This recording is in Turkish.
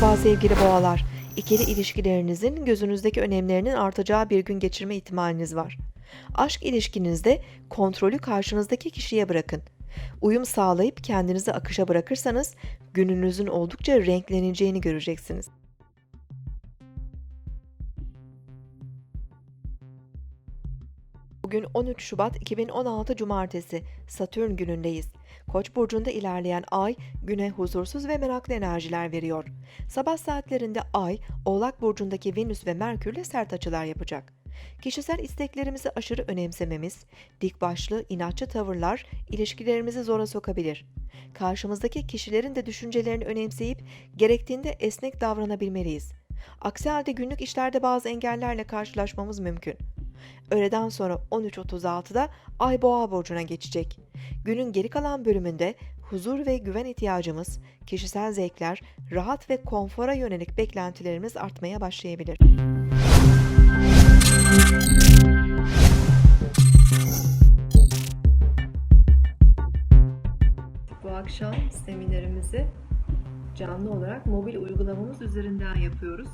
Merhaba sevgili boğalar. İkili ilişkilerinizin gözünüzdeki önemlerinin artacağı bir gün geçirme ihtimaliniz var. Aşk ilişkinizde kontrolü karşınızdaki kişiye bırakın. Uyum sağlayıp kendinizi akışa bırakırsanız gününüzün oldukça renkleneceğini göreceksiniz. Bugün 13 Şubat 2016 Cumartesi, Satürn günündeyiz. Koç burcunda ilerleyen ay güne huzursuz ve meraklı enerjiler veriyor. Sabah saatlerinde ay Oğlak burcundaki Venüs ve Merkürle sert açılar yapacak. Kişisel isteklerimizi aşırı önemsememiz, dik başlı, inatçı tavırlar ilişkilerimizi zora sokabilir. Karşımızdaki kişilerin de düşüncelerini önemseyip gerektiğinde esnek davranabilmeliyiz. Aksi halde günlük işlerde bazı engellerle karşılaşmamız mümkün. Öğleden sonra 13.36'da Ay Boğa burcuna geçecek. Günün geri kalan bölümünde huzur ve güven ihtiyacımız, kişisel zevkler, rahat ve konfora yönelik beklentilerimiz artmaya başlayabilir. Bu akşam seminerimizi canlı olarak mobil uygulamamız üzerinden yapıyoruz.